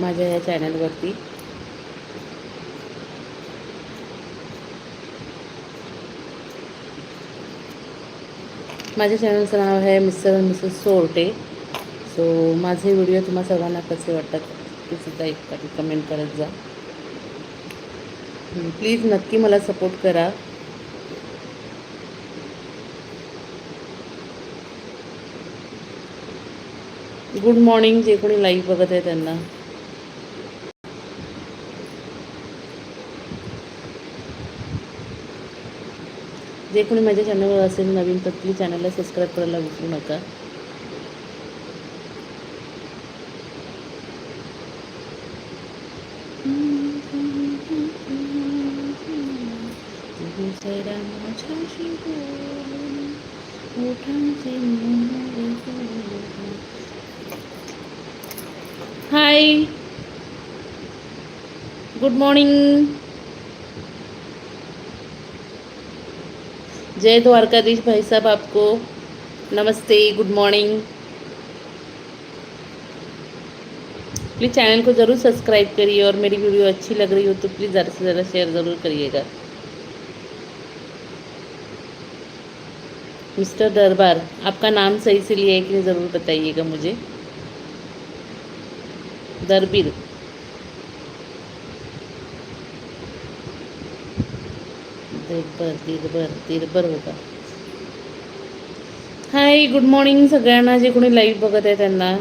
माझ्या या चॅनलवरती. माझ्या चॅनलचं नाव आहे Mr and Mrs Sorte. So माझे व्हिडिओ तुम्हा सर्वांना कसे वाटतात ते सुद्धा एक कमेंट करत जा. प्लीज नक्की मला सपोर्ट करा. गुड मॉर्निंग जे कोणी लाईव्ह बघत आहे त्यांना. जे कोणी माझ्या चॅनलवर असेल नवीन तर प्लीज चॅनलला सबस्क्राईब करायला विसरू नका. हाय गुड मॉर्निंग जय द्वारकाधीश भाई साहब आपको। नमस्ते गुड मॉर्निंग प्लीज़ चैनल को ज़रूर सब्सक्राइब करिए और मेरी वीडियो अच्छी लग रही हो तो प्लीज़ ज़्यादा से ज़्यादा शेयर ज़रूर करिएगा। मिस्टर दरबार, आपका नाम सही से लिया है कि ज़रूर बताइएगा मुझे। दरबीर। दिरबर दिरबर दिरबर होता हाय गुड मॉर्निंग सगळ्यांना जे कोणी लाईव्ह बघत आहे त्यांना.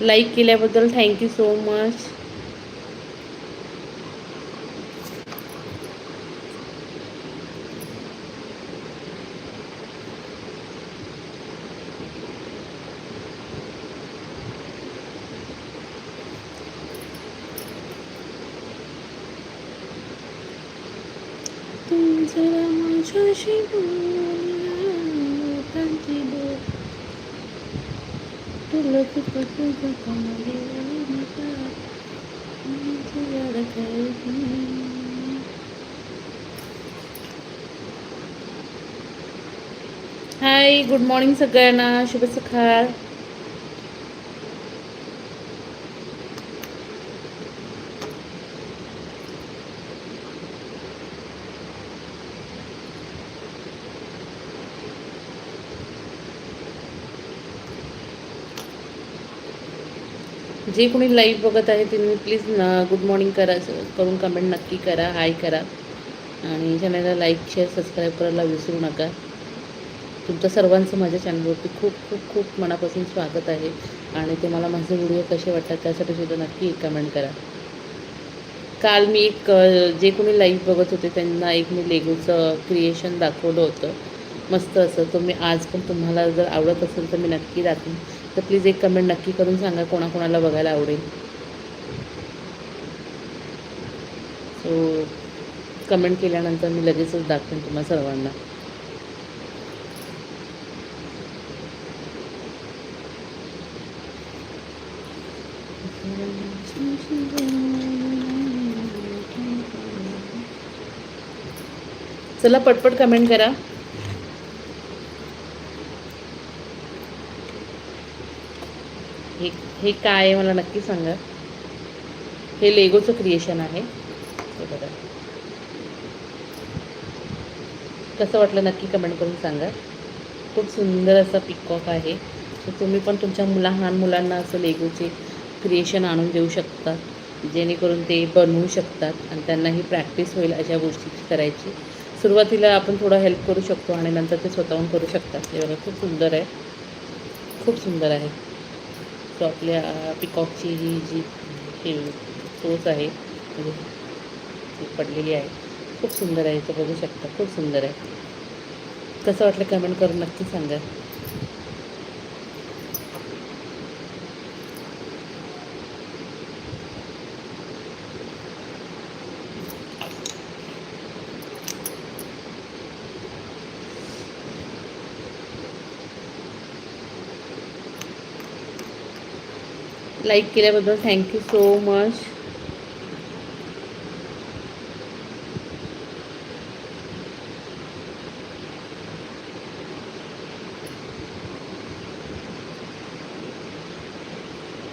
लाईक केल्याबद्दल थँक्यू सो मच तू जरा माझ्याशी बोलला कांती बोल तुला किती तुझं कमरे नका तुझ्या हाय गुड मॉर्निंग सगळ्यांना शुभ सकाळ जे कोणी लाईव्ह बघत आहे त्यांनी प्लीज गुड मॉर्निंग करा करून कमेंट नक्की करा हाय करा. आणि चॅनलला लाईक शेअर सबस्क्राईब करायला विसरू नका. तुमचं सर्वांचं माझ्या चॅनलवरती खूप खूप खूप मनापासून स्वागत आहे. आणि तुम्हाला माझे व्हिडिओ कसे वाटतात त्यासाठी सुद्धा नक्की कमेंट करा. काल मी एक जे कोणी लाईव्ह बघत होते त्यांना एक मी लेगोचं क्रिएशन दाखवलं होतं. मस्त असं तर मी आज पण तुम्हाला जर आवडत असेल तर मी नक्की दाखवून. तर प्लीज एक कमेंट नक्की करून सांगा कोणाकोणाला बघायला आवडेल. सो कमेंट केल्यानंतर मी लगेचच दाखवेन तुम्हाला सर्वांना. चला पटपट कमेंट करा. हे काय आहे मला नक्की सांगा. हे लेगोचं क्रिएशन आहे. हे बघा. कसं वाटलं नक्की कमेंट करून सांगा. खूप सुंदर असा पिकॉक आहे. तर तुम्ही पण तुमच्या मुला लहान मुलांना असं लेगोचे क्रिएशन आणून देऊ शकता. जेणेकरून ते बनवू शकतात आणि त्यांनाही प्रॅक्टिस होईल अशा गोष्टी करायची. सुरुवातीला आपण थोडा हेल्प करू शकतो आणि नंतर ते स्वतःहून करू शकतात. हे बघा खूप सुंदर आहे. खूप सुंदर आहे. तो आपल्या पिकॉकची ही जी हे सोच आहे. म्हणजे ती पडलेली आहे. खूप सुंदर आहे. इथं बघू शकता. खूप सुंदर आहे. कसं वाटलं कमेंट करून नक्की सांगा. लाईक केल्याबद्दल thank you so much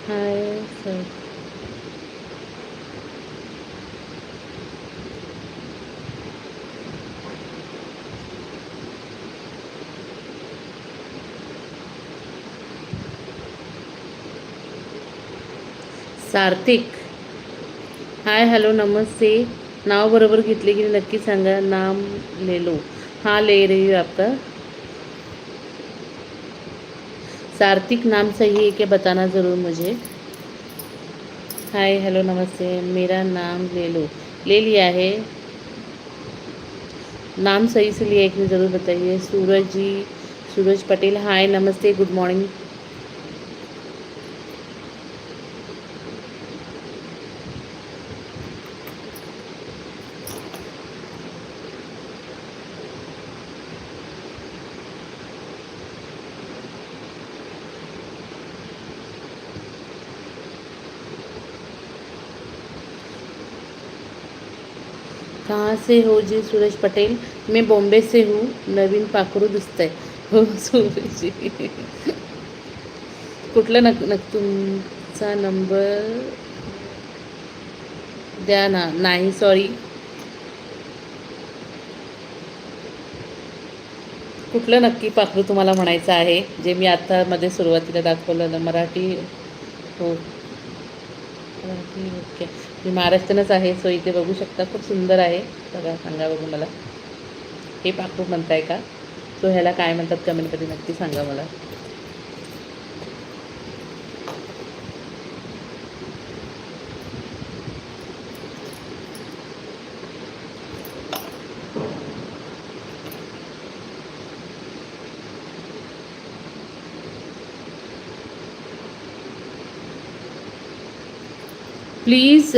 hi sir Sarthik hi hello नमस्ते. नाव बरोबर घेतले की नक्की सांगा. नाम ले लो हाँ ले रही हूँ आपका. सार्थिक नाम सही है क्या? बताना ज़रूर मुझे. हाय हेलो नमस्ते. मेरा नाम ले लो ले लिया है. नाम सही से लिया है कि ज़रूर बताइए. सूरज जी सूरज पटेल. हाय नमस्ते. गुड मॉर्निंग कहाँ से हो जी सूरज पटेल मी बॉम्बे से हूँ नवीन पाखरू दिसतंय. हो सूरज कुठलं नक नक तुमचा नंबर द्या ना. नाही सॉरी कुठलं नक्की पाखरू तुम्हाला म्हणायचं आहे? जे मी आत्ता मध्ये सुरुवातीला दाखवलं ना मराठी. हो. वरती ओके. मी महाराष्ट्रनच आहे सो इथे बघू शकता. खूप सुंदर आहे. बघा सांगा बघू मला. हे पाखरू म्हणताय का? सो ह्याला काय म्हणतात? कमेंटमध्ये नक्की सांगा मला. प्लीज़.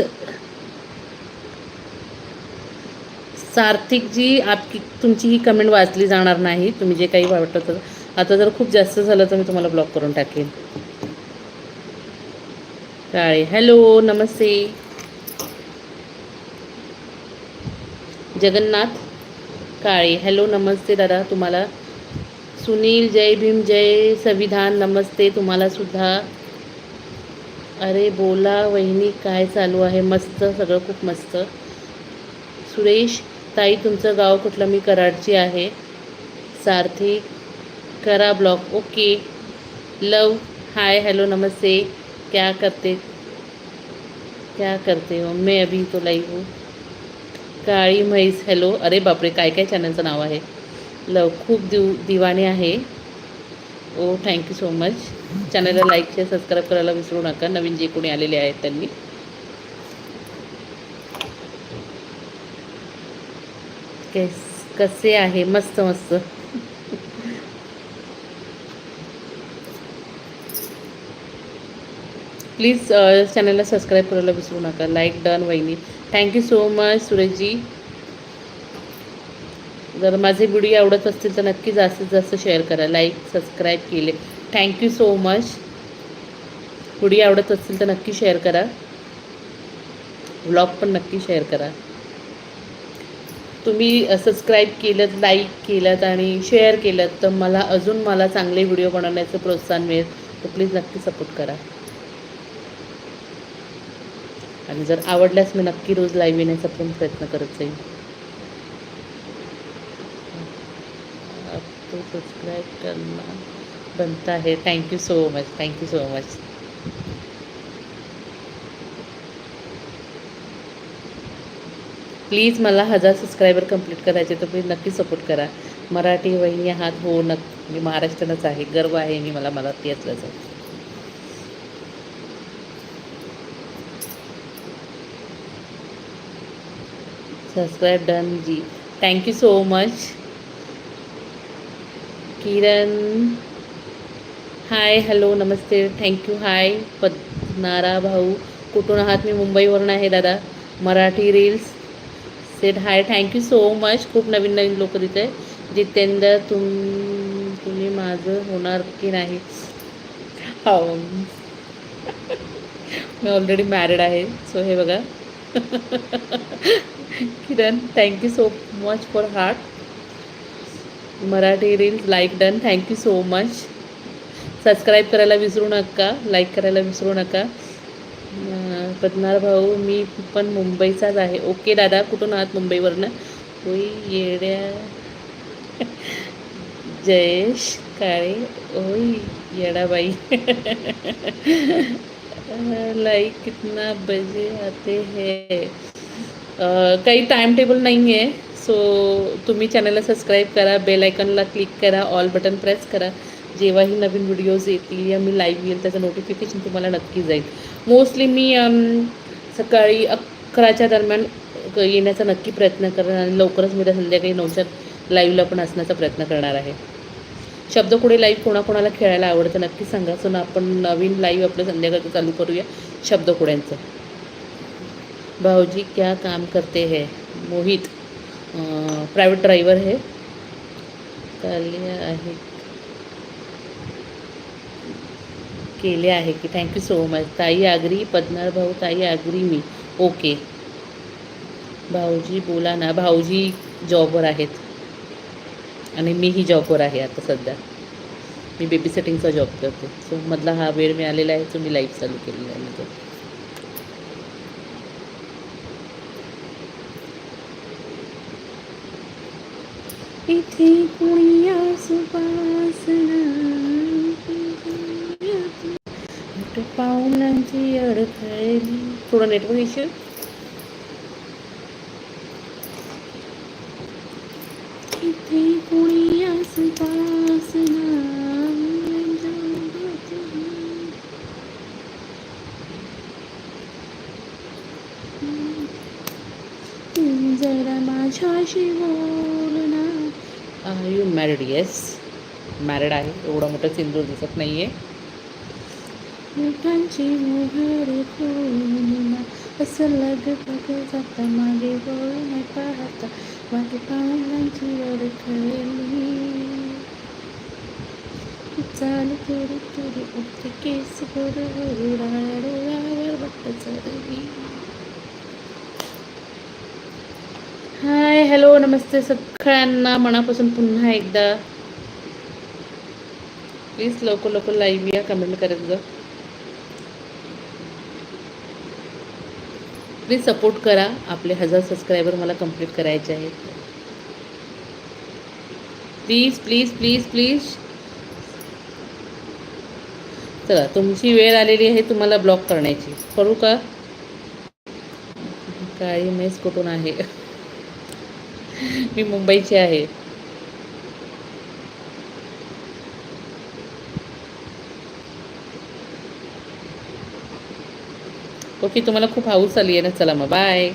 सार्थिक जी आपकी तुमची ही कमेंट वाचली जाणार नाही. तुम्ही जे काही वाटत होतं आता जर खूप जास्त झालं तर मी तुम्हाला ब्लॉक करून टाकेन काळे हॅलो नमस्ते. जगन्नाथ. काळे हॅलो नमस्ते दादा. तुम्हाला सुनील जय भीम जय संविधान. नमस्ते. तुम्हाला सुद्धा अरे बोला वहिनी काय चालू आहे? मस्त सगळं खूप मस्त. सुरेश ताई तुमचं गाव कुठलं? मी कराडची आहे. सारथी करा block okay. Love hi hello नमस्ते. क्या करते? क्या करते हो? मैं अभी तो लाईव्ह हूँ. काळी म्हैस हॅलो. अरे बापरे काय काय चॅनलचं नाव आहे? लव खूप दिव दिवाणी आहे. ओ थँक्यू सो मच. चॅनलला लाईक शेअर सबस्क्राईब करायला विसरू नका. नवीन जे कोणी आलेले आहेत त्यांनी. केस कसे आहे? मस्त मस्त. प्लीज चॅनलला सबस्क्राईब करायला विसरू नका. लाईक डन वहिनी. Thank you so much Sureshji. जर माझे व्हिडिओ आवडत असतील तर नक्की जास्तीत जास्त शेअर करा. लाईक सबस्क्राईब केले. Thank you so much video आवडत असेल तर नक्की शेअर करा. व्लॉग पण नक्की शेअर करा. तुम्ही सबस्क्राईब केलं लाईक केलं आणि शेअर केलं तर मला अजून मला चांगले व्हिडिओ बनवण्याचं प्रोत्साहन मिळेल तर प्लीज नक्की सपोर्ट करा. आणि जर आवडल्यास मी नक्की रोज लाईव्ह येण्याचा पण प्रयत्न करत जाईल सबस्क्राईब करणार. बनता है thank you so much thank you so much please मला हजार सबस्क्रायबर कंप्लीट करायचे तर प्लीज नक्की सपोर्ट करा. मराठी वहिनी हात हो नक्की. मी महाराष्ट्रानंच आहे. गर्व आहे मी मला मराठी असल्याचं. Subscribe done ji thank you so much Kiran hi hello Namaste. Thank you hi पद्नारा भाऊ. कुठून आहात? मी मुंबईवरून आहे दादा. Marathi reels set hi thank you so much खूप नवीन नवीन लोक तिथे जितेंद्र तुम तुम्ही माझं होणार की नाही? हो. मी ऑलरेडी मॅरिड आहे सो हे बघा. Kiran thank you so much for heart Marathi reels like done thank you so much subscribe करायला विसरू नका लाईक करायला विसरू नका. अं, पद्मनाभ भाऊ मी पण मुंबईचाच आहे. ओके दादा कुठून आहात मुंबईवरनं? होई येड्या. जयेश काळे. ओय येडाबाई. लाईक कितना बजे आते है. काही टाइम टेबल नाही आहे सो तुम्ही चॅनलला सबस्क्राईब करा बेल आयकॉनला क्लिक करा ऑल बटन प्रेस करा. जेव्हाही नवीन व्हिडिओज येतील या मी लाईव्ह येईल त्याचं नोटिफिकेशन तुम्हाला नक्की जाईल. मोस्टली मी सकाळी अकराच्या दरम्यान क- येण्याचा नक्की प्रयत्न करणार आणि लवकरच मी त्या संध्याकाळी नऊच्या लाईव्हला पण असण्याचा प्रयत्न करणार आहे. शब्दकोडे लाईव्ह कोणाकोणाला खेळायला आवडतं नक्की सांगा. सो ना आपण नवीन लाईव्ह आपलं संध्याकाळचं चालू करूया. शब्दकोड्यांचं भाऊजी क्या काम करते है? मोहित. प्रायव्हेट ड्रायव्हर है. चालले आहे. केले आहे की थँक्यू सो मच ताई आगरी पद्मनाभ भाऊ ताई आगरी मी. ओके भाऊजी बोला ना. भाऊजी जॉबवर आहेत. आणि मीही जॉबवर आहे आता सध्या. मी बेबी सेटिंगचा जॉब करते. सो मधला हा वेळ मिळालेला आहे सो मी लाईफ चालू केलेला आहे माझं. इथे कुणी सुपासना मुलांची अडखळली थोडं नेटवर्क इश्यू इथे कोणी आसपास जरा माझ्याशी बोल ना. यू मॅरिड येस मॅरिड आहे. एवढा मोठा सिंदूर दिसत नाही आहे मिठांची मोहर पूर्णिमा. असं लग जाता मागे वळून पाहता. मागे पाहुण्यांची अडखळली चाल तुरी तुरी उठते केस गोड डाळ्या डोळ्यावर बट्ट चढली हाय हॅलो नमस्ते सगळ्यांना. मनापासून पुन्हा एकदा. प्लीज लवकर लवकर लाईव्ह या कमेंट करत जा. प्लीज सपोर्ट करा. आपले हजार सबस्क्रायबर मला कंप्लीट करायचे आहेत. प्लीज प्लीज प्लीज प्लीज चला तुमची वेळ आलेली आहे तुम्हाला ब्लॉक करण्याची. करू का? काळी मेस कुठून आहे? मी मुंबईची आहे. ओके तुम्हाला खूप हाऊस आली आहे ना चला मग बाय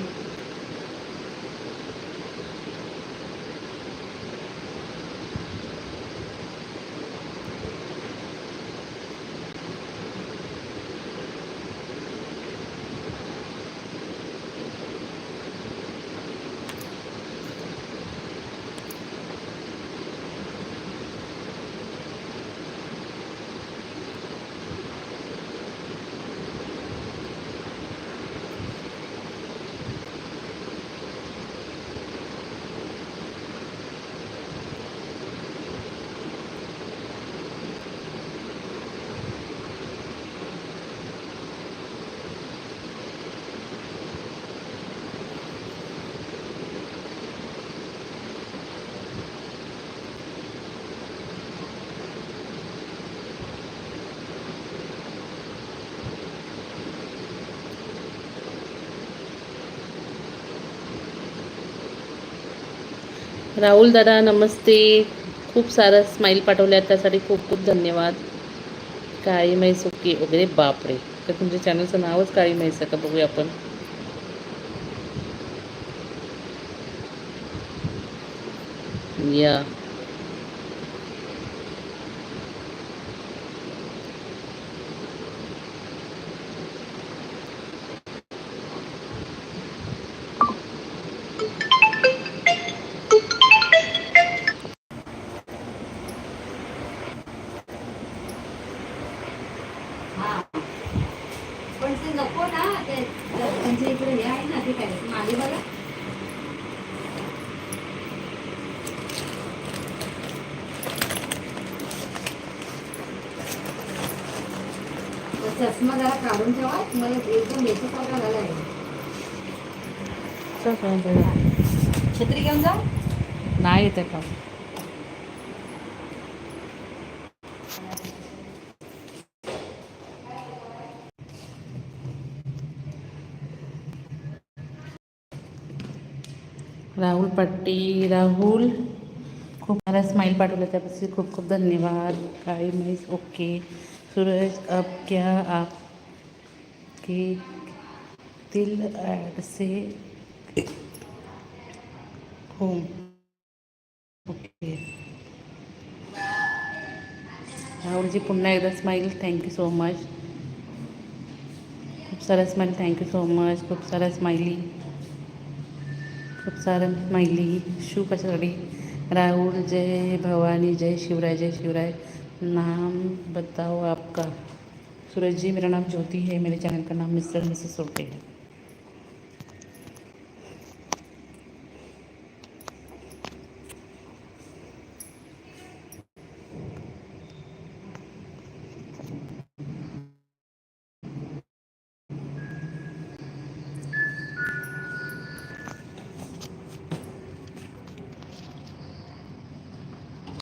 राहुल दादा नमस्ते. खूप सारं स्माईल पाठवल्या त्यासाठी खूप खूप धन्यवाद. काळी म्हैस ओके वगैरे बापरे. तर तुमच्या चॅनलचं नावच काळी म्हैस आहे का बघूया आपण. या. तर चष्मा जरा काढून ठेवा. तुम्हाला एकदम याच्यासारखा झाला आहे. छत्री घेऊन जा. नाही येते का? राहुल पट्टी राहुल. खूप मला स्माईल पाठवलं त्यापासून खूप खूप धन्यवाद. काळी म्हैस ओके सूरज अब क्या आप के दिल ॲड से होम ओके राहुलजी पुन्हा एकदा स्माईल थँक्यू सो मच खूप साऱ्या स्माईल थँक्यू सो मच खूप सारा स्माइली खूप सारा स्माइली शू कशासाठी राहुल, जय भवानी, जय शिवराय जय शिवराय. नाम बताओ आपका। सूरज जी मेरा नाम ज्योति है। मेरे चैनल का नाम मिस्टर मिसेस सोटे है।